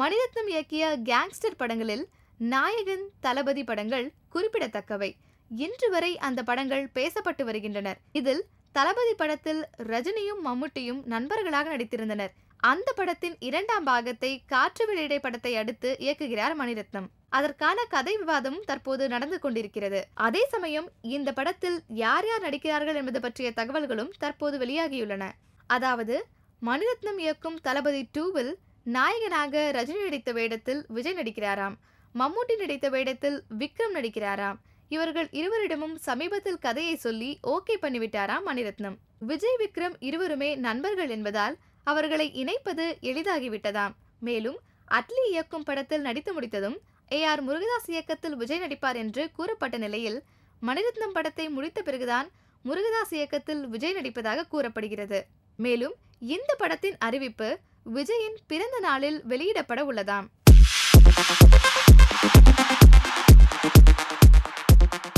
மணிரத்னம் இயக்கிய கேங்ஸ்டர் படங்களில் நாயகன் தளபதி படங்கள் குறிப்பிடத்தக்கவை. இன்று வரை அந்த படங்கள் பேசப்பட்டு வருகின்றனர். இதில் தளபதி படத்தில் ரஜினியும் மம்முட்டியும் நண்பர்களாக நடித்திருந்தனர். அந்த படத்தின் இரண்டாம் பாகத்தை காற்று வெளியிடை படத்தை அடுத்து இயக்குகிறார் மணிரத்னம். அதற்கான கதை விவாதம் தற்போது நடந்து கொண்டிருக்கிறது. அதே சமயம் இந்த படத்தில் யார் யார் நடிக்கிறார்கள் என்பது பற்றிய தகவல்களும் தற்போது வெளியாகியுள்ளன. அதாவது மணிரத்னம் இயக்கும் தளபதி டூவில் நாயகனாக ரஜினி நடித்த வேடத்தில் விஜய் நடிக்கிறாராம். மம்மூட்டி நடித்த வேடத்தில் விக்ரம் நடிக்கிறாராம். இவர்கள் இருவரிடமும் சமீபத்தில் கதையை சொல்லி ஓகே பண்ணிவிட்டாராம் மணிரத்னம் விஜய் விக்ரம் இருவருமே நண்பர்கள் என்பதால் அவர்களை இணைப்பது எளிதாகிவிட்டதாம். மேலும் அட்லி இயக்கும் படத்தில் நடித்து முடித்ததும் ஏ ஆர் முருகதாஸ் இயக்கத்தில் விஜய் நடிப்பார் என்று கூறப்பட்ட நிலையில் மணிரத்னம் படத்தை முடித்த பிறகுதான் முருகதாஸ் இயக்கத்தில் விஜய் நடிப்பதாக கூறப்படுகிறது. மேலும் இந்த படத்தின் அறிவிப்பு விஜயின் பிறந்த நாளில் வெளியிடப்பட உள்ளதாம்.